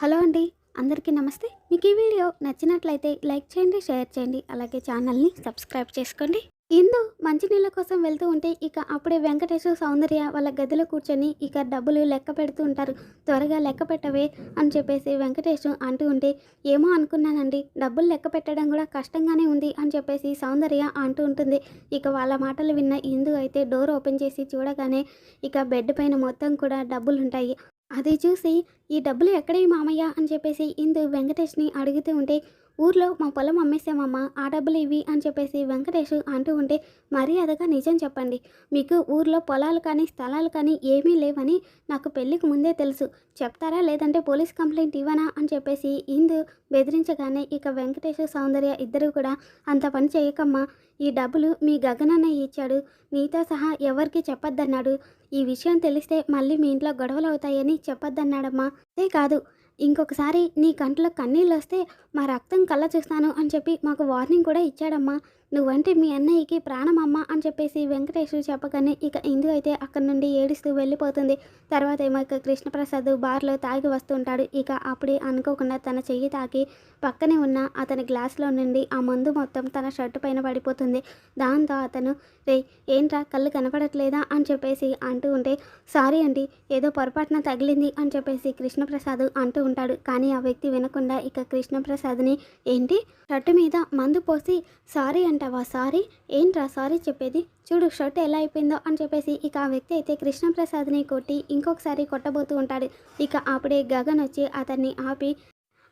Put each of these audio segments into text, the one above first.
Hello అండి అందరికీ నమస్తే. మీకు ఈ వీడియో నచ్చినట్లయితే లైక్ చేయండి షేర్ చేయండి అలాగే ఛానల్ని సబ్స్క్రైబ్ చేసుకోండి. ఇందు మంచినీళ్ళ కోసం వెళ్తూ ఉంటే ఇక అప్పుడే వెంకటేశ్వర సౌందర్య వాళ్ళ గదిలో కూర్చొని ఇక డబ్బులు లెక్క పెడుతూ ఉంటారు. త్వరగా లెక్క పెట్టవే అని చెప్పేసి వెంకటేష్ అంటూ ఉంటే ఏమో అనుకున్నానండి డబ్బులు లెక్క పెట్టడం కూడా కష్టంగానే ఉంది అని చెప్పేసి సౌందర్య అంటూ ఉంటుంది. ఇక వాళ్ళ మాటలు విన్న ఇందు అయితే డోర్ ఓపెన్ చేసి చూడగానే ఇక బెడ్ పైన మొత్తం కూడా డబ్బులు ఉంటాయి అది చూసి ఈ డబ్బులు ఎక్కడే మామయ్య? అని చెప్పేసి ఇందు వెంకటేష్ని అడుగుతూ ఉంటే ఊర్లో మా పొలం అమ్మేసామమ్మా ఆ డబ్బులు ఇవి అని చెప్పేసి వెంకటేష్ అంటూ ఉంటే మర్యాదగా నిజం చెప్పండి. మీకు ఊర్లో పొలాలు కానీ స్థలాలు కానీ ఏమీ లేవని నాకు పెళ్ళికి ముందే తెలుసు. చెప్తారా లేదంటే పోలీస్ కంప్లైంట్ ఇవ్వనా అని చెప్పేసి ఇందు బెదిరించగానే ఇక వెంకటేష్ సౌందర్య ఇద్దరు కూడా అంత పని చేయకమ్మా ఈ డబ్బులు మీ గగనన్న ఇచ్చాడు. నీతో సహా ఎవరికి చెప్పొద్దన్నాడు. ఈ విషయం తెలిస్తే మళ్ళీ మీ ఇంట్లో గొడవలు అవుతాయని చెప్పొద్దన్నాడమ్మా. అదే కాదు ఇంకొకసారి నీ కంట్లో కన్నీళ్ళు వస్తే మా రక్తం కళ్ళ చూస్తాను అని చెప్పి మాకు వార్నింగ్ కూడా ఇచ్చాడమ్మా. నువ్వంటే మీ అన్నయ్యకి ప్రాణమమ్మ అని చెప్పేసి వెంకటేష్ చెప్పగానే ఇక ఇందు అయితే అక్కడి నుండి ఏడుస్తూ వెళ్ళిపోతుంది. తర్వాత ఏమో ఇక కృష్ణప్రసాద్ బార్లో తాగి వస్తుంటాడు. ఇక అప్పుడే అనుకోకుండా తన చెయ్యి తాకి పక్కనే ఉన్న అతని గ్లాస్లో నుండి ఆ మందు మొత్తం తన షర్టు పైన పడిపోతుంది. దాంతో అతను రే ఏంట్రా కళ్ళు కనపడట్లేదా? అని చెప్పేసి అంటూ ఉంటే సారీ అండి ఏదో పొరపాటున తగిలింది అని చెప్పేసి కృష్ణప్రసాద్ అంటూ ఉంటాడు. కానీ ఆ వ్యక్తి వినకుండా ఇక కృష్ణప్రసాద్ని ఏంటి షర్టు మీద మందు పోసి సారీ అంటావా? సారీ. ఏంట్రా సారీ చెప్పేది? చూడు షర్ట్ ఎలా అయిపోయిందో అని చెప్పేసి ఇక ఆ వ్యక్తి అయితే కృష్ణప్రసాద్ని కొట్టి ఇంకొకసారి కొట్టబోతూ ఉంటాడు. ఇక అప్పుడే గగన్ వచ్చి అతన్ని ఆపి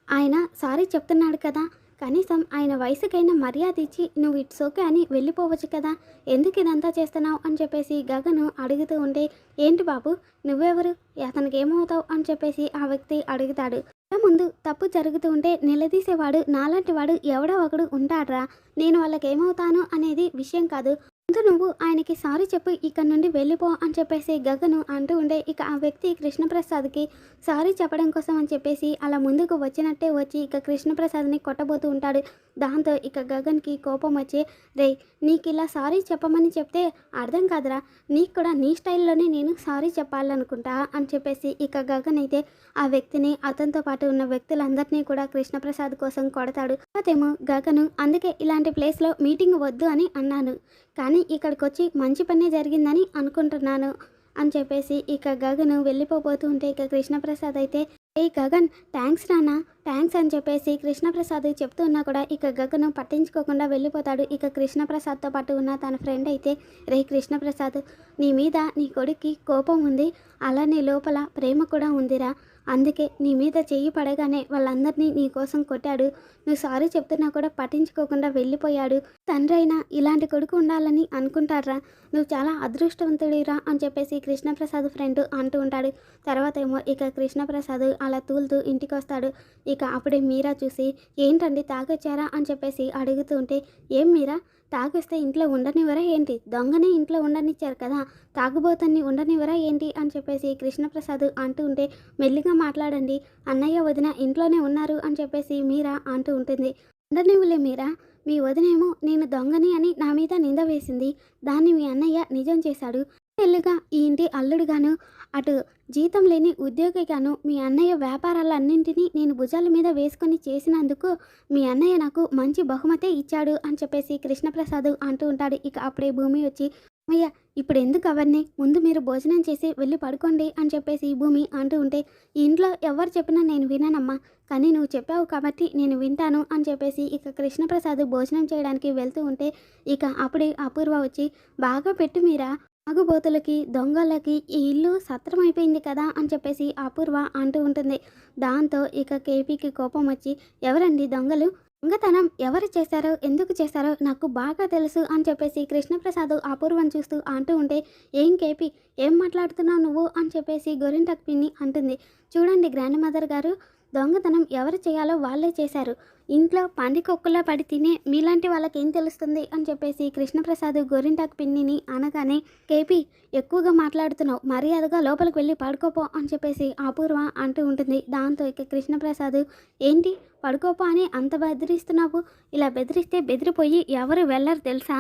ఆయన సారీ చెప్తున్నాడు కదా. కనీసం ఆయన వయసుకైనా మర్యాద ఇచ్చి నువ్వు ఇట్స్ ఓకే అని వెళ్ళిపోవచ్చు కదా. ఎందుకు ఇదంతా చేస్తున్నావు? అని చెప్పేసి గగను అడుగుతూ ఉంటే ఏంటి బాబు నువ్వెవరు? అతనికి ఏమవుతావు? అని చెప్పేసి ఆ వ్యక్తి అడుగుతాడు. ముందు తప్పు జరుగుతూ ఉంటే నిలదీసేవాడు నాలాంటి వాడు ఎవడో ఒకడు ఉంటాడ్రా. నేను వాళ్ళకేమవుతాను అనేది విషయం కాదు. ముందు నువ్వు ఆయనకి సారీ చెప్పి ఇక్కడ నుండి వెళ్ళిపో అని చెప్పేసి గగను అంటూ ఉండే ఇక ఆ వ్యక్తి కృష్ణప్రసాద్కి సారీ చెప్పడం కోసం అని చెప్పేసి అలా ముందుకు వచ్చినట్టే వచ్చి ఇక కృష్ణప్రసాద్ని కొట్టబోతూ ఉంటాడు. దాంతో ఇక గగన్కి కోపం వచ్చి రే నీకు ఇలా సారీ చెప్పమని చెప్తే అర్థం కాదురా. నీకు కూడా నీ స్టైల్లోనే నేను సారీ చెప్పాలనుకుంటా అని చెప్పేసి ఇక గగన్ అయితే ఆ వ్యక్తిని అతనితో పాటు ఉన్న వ్యక్తులందరినీ కూడా కృష్ణప్రసాద్ కోసం కొడతాడు. అదేమో గగను అందుకే ఇలాంటి ప్లేస్లో మీటింగ్ వద్దు అని అన్నాను. కానీ ఇక్కడికి వచ్చి మంచి పనే జరిగిందని అనుకుంటున్నాను అని చెప్పేసి ఇక గగను వెళ్ళిపోబోతూ ఉంటే ఇక కృష్ణప్రసాద్ అయితే ఏ గగన్ థ్యాంక్స్ నాన్న థ్యాంక్స్ అని చెప్పేసి కృష్ణప్రసాద్ చెప్తున్నా కూడా ఇక గగను పట్టించుకోకుండా వెళ్ళిపోతాడు. ఇక కృష్ణప్రసాద్తో పాటు ఉన్న తన ఫ్రెండ్ అయితే రే కృష్ణప్రసాద్ నీ మీద నీ కొడుక్కి కోపం ఉంది. అలానే లోపల ప్రేమ కూడా ఉందిరా. అందుకే నీ మీద చెయ్యి పడగానే వాళ్ళందరినీ నీ కోసం కొట్టాడు. నువ్వు సారీ చెప్తున్నా కూడా పట్టించుకోకుండా వెళ్ళిపోయాడు. తండ్రి అయినా ఇలాంటి కొడుకు ఉండాలని అనుకుంటారా నువ్వు చాలా అదృష్టవంతుడిరా అని చెప్పేసి కృష్ణప్రసాద్ ఫ్రెండ్ అంటూ ఉంటాడు. తర్వాత ఏమో ఇక కృష్ణప్రసాద్ అలా తూలుతూ ఇంటికి వస్తాడు ఇక అప్పుడే మీరా చూసి ఏంటండి తాగొచ్చారా? అని చెప్పేసి అడుగుతూ ఉంటే ఏం మీరా? తాగొస్తే ఇంట్లో ఉండనివరా ఏంటి? దొంగనే ఇంట్లో ఉండనిచ్చారు కదా తాగుబోతాన్ని ఉండనివరా ఏంటి? అని చెప్పేసి కృష్ణప్రసాద్ అంటూ ఉంటే మెల్లిగా మాట్లాడండి అన్నయ్య వదిన ఇంట్లోనే ఉన్నారు అని చెప్పేసి మీరా అంటూ ఉంటుంది. ఉండనివ్వలే మీరా మీ వదినేమో నేను దొంగని అని నా మీద నింద వేసింది దాన్ని మీ అన్నయ్య నిజం చేశాడు పెళ్ళిగా ఈ ఇంటి అల్లుడుగాను అటు జీతం లేని ఉద్యోగిగాను మీ అన్నయ్య వ్యాపారాలన్నింటినీ నేను భుజాల మీద వేసుకొని చేసినందుకు మీ అన్నయ్య నాకు మంచి బహుమతే ఇచ్చాడు అని చెప్పేసి కృష్ణప్రసాద్ అంటూ ఉంటాడు. ఇక అప్పుడే భూమి వచ్చి అయ్య ఇప్పుడు ఎందుకు అవన్నీ? ముందు మీరు భోజనం చేసి వెళ్ళి పడుకోండి అని చెప్పేసి భూమి అంటూ ఉంటే ఈ ఇంట్లో ఎవరు చెప్పినా నేను విననమ్మా కానీ నువ్వు చెప్పావు కాబట్టి నేను వింటాను అని చెప్పేసి ఇక కృష్ణప్రసాద్ భోజనం చేయడానికి వెళ్తూ ఉంటే ఇక అప్పుడే అపూర్వ వచ్చి బాగా పెట్టు మీరా ఆగుబోతులకి దొంగలకి ఈ ఇల్లు సత్రం అయిపోయింది కదా అని చెప్పేసి అపూర్వ అంటూ ఉంటుంది. దాంతో ఇక కేపీకి కోపం వచ్చి ఎవరండి దొంగలు? దొంగతనం ఎవరు చేశారో ఎందుకు చేశారో నాకు బాగా తెలుసు అని చెప్పేసి కృష్ణప్రసాద్ అపూర్వం చూస్తూ అంటూ ఉంటే ఏం కేపీ ఏం మాట్లాడుతున్నావు నువ్వు? అని చెప్పేసి గొరింటక్ పిన్ని అంటుంది. చూడండి గ్రాండ్ మదర్ గారు దొంగతనం ఎవరు చేయాలో వాళ్ళే చేశారు. ఇంట్లో పందికొక్కులా పడి తినే మీలాంటి వాళ్ళకి ఏం తెలుస్తుంది? అని చెప్పేసి కృష్ణప్రసాద్ గోరింటాకు పిన్నిని అనగానే కేపీ ఎక్కువగా మాట్లాడుతున్నావు. మర్యాదగా లోపలికి వెళ్ళి పడుకోపో అని చెప్పేసి అపూర్వ అంటూ ఉంటుంది. దాంతో ఇక కృష్ణప్రసాద్ ఏంటి? పడుకోపో అని అంత బెదిరిస్తున్నావు? ఇలా బెదిరిస్తే బెదిరిపోయి ఎవరు వెళ్ళరు తెలుసా?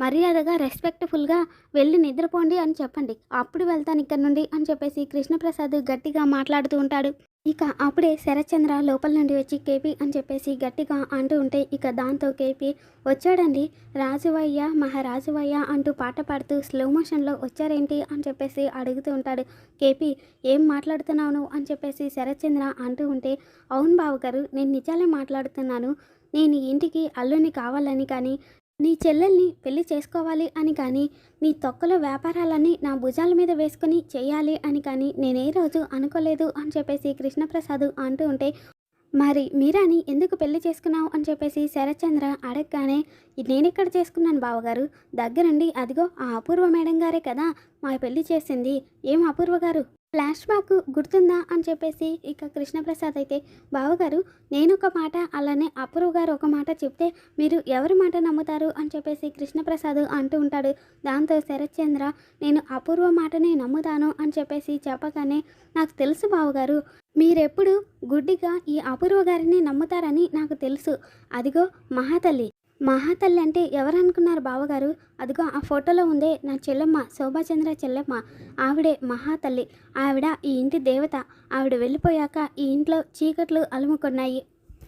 మర్యాదగా రెస్పెక్ట్ఫుల్గా వెళ్ళి నిద్రపోండి అని చెప్పండి. అప్పుడు వెళ్తాను ఇక్కడ నుండి అని చెప్పేసి కృష్ణప్రసాద్ గట్టిగా మాట్లాడుతూ ఉంటాడు. ఇక అప్పుడే శరత్చంద్ర లోపల నుండి వచ్చి కేపీ అని చెప్పేసి గట్టిగా అంటూ ఉంటే ఇక దాంతో కేపీ వచ్చాడండి రాజువయ్య మహారాజువయ్య అంటూ పాట పాడుతూ స్లో మోషన్లో వచ్చారేంటి అని చెప్పేసి అడుగుతూ ఉంటాడు కేపీ. ఏం మాట్లాడుతున్నావు? అని చెప్పేసి శరత్చంద్ర అంటూ ఉంటే అవును బావగారు నేను నిజాలే మాట్లాడుతున్నాను. నేను ఇంటికి అల్లుని కావాలని కానీ నీ చెల్లెల్ని పెళ్ళి చేసుకోవాలి అని కానీ నీ తొక్కల వ్యాపారాలన్నీ నా భుజాల మీద వేసుకుని చేయాలి అని కానీ నేనే రోజు అనుకోలేదు అని చెప్పేసి కృష్ణప్రసాద్ అంటూ ఉంటే మరి మీరాని ఎందుకు పెళ్ళి చేసుకున్నావు అని చెప్పేసి శరత్చంద్ర అడగగానే నేనెక్కడ చేసుకున్నాను బావగారు? దగ్గరండి అదిగో ఆ అపూర్వ మేడం గారే కదా మా పెళ్ళి చేసింది. ఏం అపూర్వ గారు? ఫ్లాష్ బ్యాక్ గుర్తుందా అని చెప్పేసి ఇక కృష్ణప్రసాద్ అయితే బావగారు నేను ఒక మాట అలానే అపూర్వ గారు ఒక మాట చెప్తే మీరు ఎవరి మాట నమ్ముతారు? అని చెప్పేసి కృష్ణప్రసాద్ అంటూ ఉంటాడు. దాంతో శరత్చంద్ర నేను అపూర్వ మాటనే నమ్ముతాను అని చెప్పేసి చెప్పగానే నాకు తెలుసు బావగారు మీరెప్పుడు గుడ్డిగా ఈ అపూర్వ గారిని నమ్ముతారని నాకు తెలుసు. అదిగో మహాతల్లి మహాతల్లి అంటే ఎవరనుకున్నారు బావగారు? అదిగో ఆ ఫోటోలో ఉందే నా చెల్లెమ్మ శోభాచంద్ర చెల్లెమ్మ. ఆవిడే మహాతల్లి. ఆవిడ ఈ ఇంటి దేవత. ఆవిడ వెళ్ళిపోయాక ఈ ఇంట్లో చీకట్లు అలుముకున్నాయి.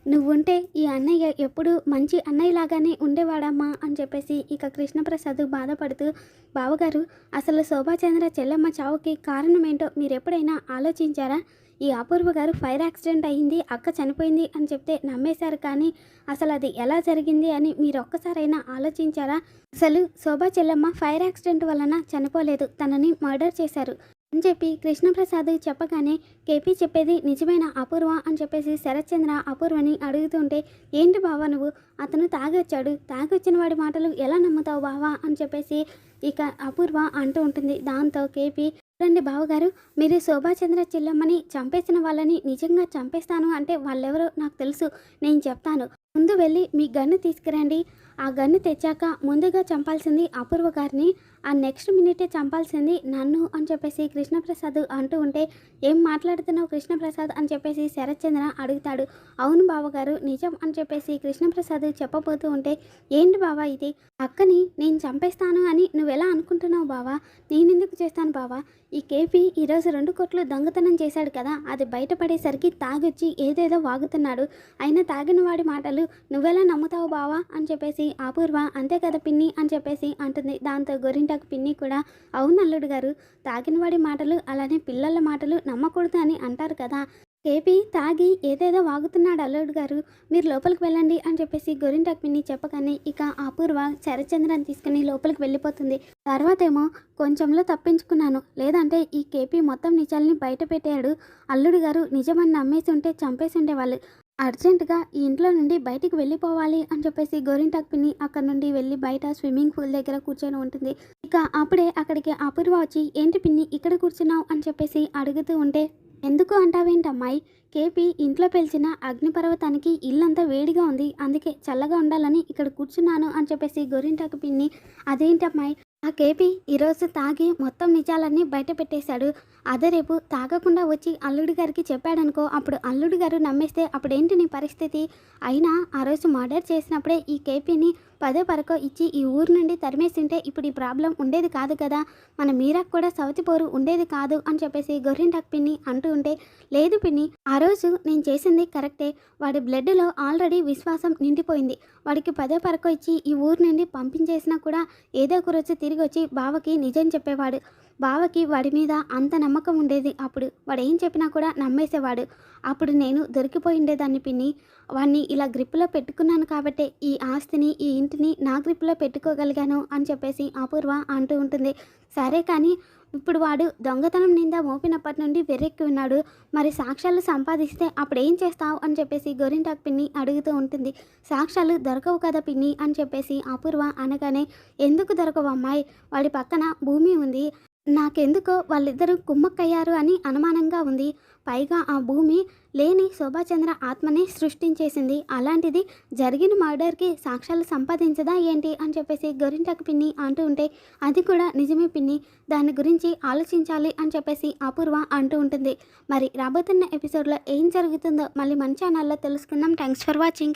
నువ్వుంటే ఈ అన్నయ్య ఎప్పుడు మంచి అన్నయ్యలాగానే ఉండేవాడమ్మా అని చెప్పేసి ఇక కృష్ణప్రసాద్ బాధపడుతూ బావగారు అసలు శోభాచంద్ర చెల్లమ్మ చావుకి కారణం ఏంటో మీరు ఎప్పుడైనా ఆలోచించారా? ఈ అపూర్వ గారు ఫైర్ యాక్సిడెంట్ అయింది అక్క చనిపోయింది అని చెప్తే నమ్మేశారు కానీ అసలు అది ఎలా జరిగింది అని మీరు ఒక్కసారైనా ఆలోచించారా? అసలు శోభా చెల్లమ్మ ఫైర్ యాక్సిడెంట్ వలన చనిపోలేదు తనని మర్డర్ చేశారు. అని చెప్పి కృష్ణప్రసాద్ చెప్పగానే కేపీ చెప్పేది నిజమైన అపూర్వ? అని చెప్పేసి శరత్చంద్ర అపూర్వని అడుగుతుంటే ఏంటి బావా నువ్వు? అతను తాగొచ్చాడు. తాగొచ్చిన వాడి మాటలు ఎలా నమ్ముతావు బావా? అని చెప్పేసి ఇక అపూర్వ అంటూ ఉంటుంది. దాంతో కేపీ రండి బావగారు మీరు శోభాచంద్ర చిల్లమ్మని చంపేసిన వాళ్ళని నిజంగా చంపేస్తాను అంటే వాళ్ళెవరో నాకు తెలుసు. నేను చెప్తాను. ముందు వెళ్ళి మీ గన్ను తీసుకురండి. ఆ గన్ను తెచ్చాక ముందుగా చంపాల్సింది అపూర్వ గారిని ఆ నెక్స్ట్ మినిటే చంపాల్సింది నన్ను అని చెప్పేసి కృష్ణప్రసాద్ అంటూ ఉంటే ఏం మాట్లాడుతున్నావు కృష్ణప్రసాద్? అని చెప్పేసి శరత్చంద్ర అడుగుతాడు. అవును బావగారు నిజం అని చెప్పేసి కృష్ణప్రసాద్ చెప్పబోతూ ఉంటే ఏంటి బావా ఇది? అక్కని నేను చంపేస్తాను అని నువ్వెలా అనుకుంటున్నావు బావా? నేనెందుకు చేస్తాను బావా ఈ కేపీ ఈరోజు రెండు కోట్లు దొంగతనం చేశాడు కదా అది బయటపడేసరికి తాగొచ్చి ఏదేదో వాగుతున్నాడు. అయినా తాగిన వాడి మాటలు నువ్వెలా నమ్ముతావు బావా? అని చెప్పేసి అపూర్వ అంతే కదా పిన్ని అని చెప్పేసి అంటుంది. దాంతో గొరింటకు పిన్ని కూడా అవును అల్లుడు గారు తాగినవాడి మాటలు అలానే పిల్లల మాటలు నమ్మకూడదు అని అంటారు కదా. కేపీ తాగి ఏదేదో వాగుతున్నాడు అల్లుడు గారు మీరు లోపలికి వెళ్ళండి అని చెప్పేసి గొరింటకు పిన్ని చెప్పగానే ఇక అపూర్వ శరచంద్రని తీసుకుని లోపలికి వెళ్ళిపోతుంది. తర్వాతేమో కొంచెంలో తప్పించుకున్నాను. లేదంటే ఈ కేపీ మొత్తం నిజాల్ని బయట పెట్టాడు అల్లుడు గారు నిజమని నమ్మేసి ఉంటే చంపేసి ఉండేవాళ్ళు. అర్జెంటుగా ఈ ఇంట్లో నుండి బయటికి వెళ్ళిపోవాలి అని చెప్పేసి గోరింటాక్ పిన్ని అక్కడ నుండి వెళ్ళి బయట స్విమ్మింగ్ పూల్ దగ్గర కూర్చొని ఉంటుంది. ఇక అప్పుడే అక్కడికి అపూర్వ వచ్చి ఏంటి పిన్ని ఇక్కడ కూర్చున్నావు? అని చెప్పేసి అడుగుతూ ఉంటే ఎందుకు అంటావేంటమ్మాయి? కేపీ ఇంట్లో పిలిచిన అగ్నిపర్వతానికి ఇల్లంతా వేడిగా ఉంది. అందుకే చల్లగా ఉండాలని ఇక్కడ కూర్చున్నాను అని చెప్పేసి గోరింటాకు పిన్ని అదేంటమ్మాయి? ఆ కేపీ ఈరోజు తాగి మొత్తం నిజాలన్నీ బయట పెట్టేశాడు. అదే రేపు తాగకుండా వచ్చి అల్లుడి గారికి చెప్పాడనుకో అప్పుడు అల్లుడి గారు నమ్మేస్తే అప్పుడేంటి నీ పరిస్థితి? అయినా ఆ రోజు మర్డర్ చేసినప్పుడే ఈ కేపీని పదే పరకో ఇచ్చి ఈ ఊరు నుండి తరిమేసింటే ఇప్పుడు ఈ ప్రాబ్లం ఉండేది కాదు కదా. మన మీరాకు కూడా సవతి పోరు ఉండేది కాదు అని చెప్పేసి గొర్రెంటాక్ పిన్ని అంటూ ఉంటే లేదు పిన్ని ఆ రోజు నేను చేసింది కరెక్టే. వాడి బ్లడ్లో ఆల్రెడీ విశ్వాసం నిండిపోయింది. వాడికి పదే పరకు ఇచ్చి ఈ ఊరు నుండి పంపించేసినా కూడా ఏదో ఒక రోజు తిరిగి వచ్చి బావకి నిజం చెప్పేవాడు. బావకి వాడి మీద అంత నమ్మకం ఉండేది అప్పుడు. వాడు ఏం చెప్పినా కూడా నమ్మేసేవాడు. అప్పుడు నేను దొరికిపోయి ఉండేదాన్ని పిన్ని. వాడిని ఇలా గ్రిప్లో పెట్టుకున్నాను కాబట్టే ఈ ఆస్తిని ఈ ఇంటిని నా గ్రిప్లో పెట్టుకోగలిగాను అని చెప్పేసి అపూర్వ అంటూ ఉంటుంది. సరే కానీ ఇప్పుడు వాడు దొంగతనం నింద మోపినప్పటి నుండి వెర్రెక్కి ఉన్నాడు. మరి సాక్ష్యాలు సంపాదిస్తే అప్పుడు ఏం చేస్తావు? అని చెప్పేసి గోరింటాక్ పిన్ని అడుగుతూ ఉంటుంది. సాక్ష్యాలు దొరకవు కదా పిన్ని? అని చెప్పేసి అపూర్వ అనగానే ఎందుకు దొరకవు అమ్మాయి? వాడి పక్కన భూమి ఉంది. నాకెందుకో వాళ్ళిద్దరూ కుమ్మక్కయ్యారు అని అనుమానంగా ఉంది. పైగా ఆ భూమి లేని శోభాచంద్ర ఆత్మనే సృష్టించేసింది. అలాంటిది జరిగిన మర్డర్కి సాక్ష్యాలు సంపాదించదా ఏంటి అని చెప్పేసి గొరింటకు పిన్ని అంటూ ఉంటే అది కూడా నిజమే పిన్ని. దాని గురించి ఆలోచించాలి అని చెప్పేసి అపూర్వ అంటూ ఉంటుంది. మరి రాబోతున్న ఎపిసోడ్లో ఏం జరుగుతుందో మళ్ళీ మన ఛానల్లో తెలుసుకుందాం. Thanks for watching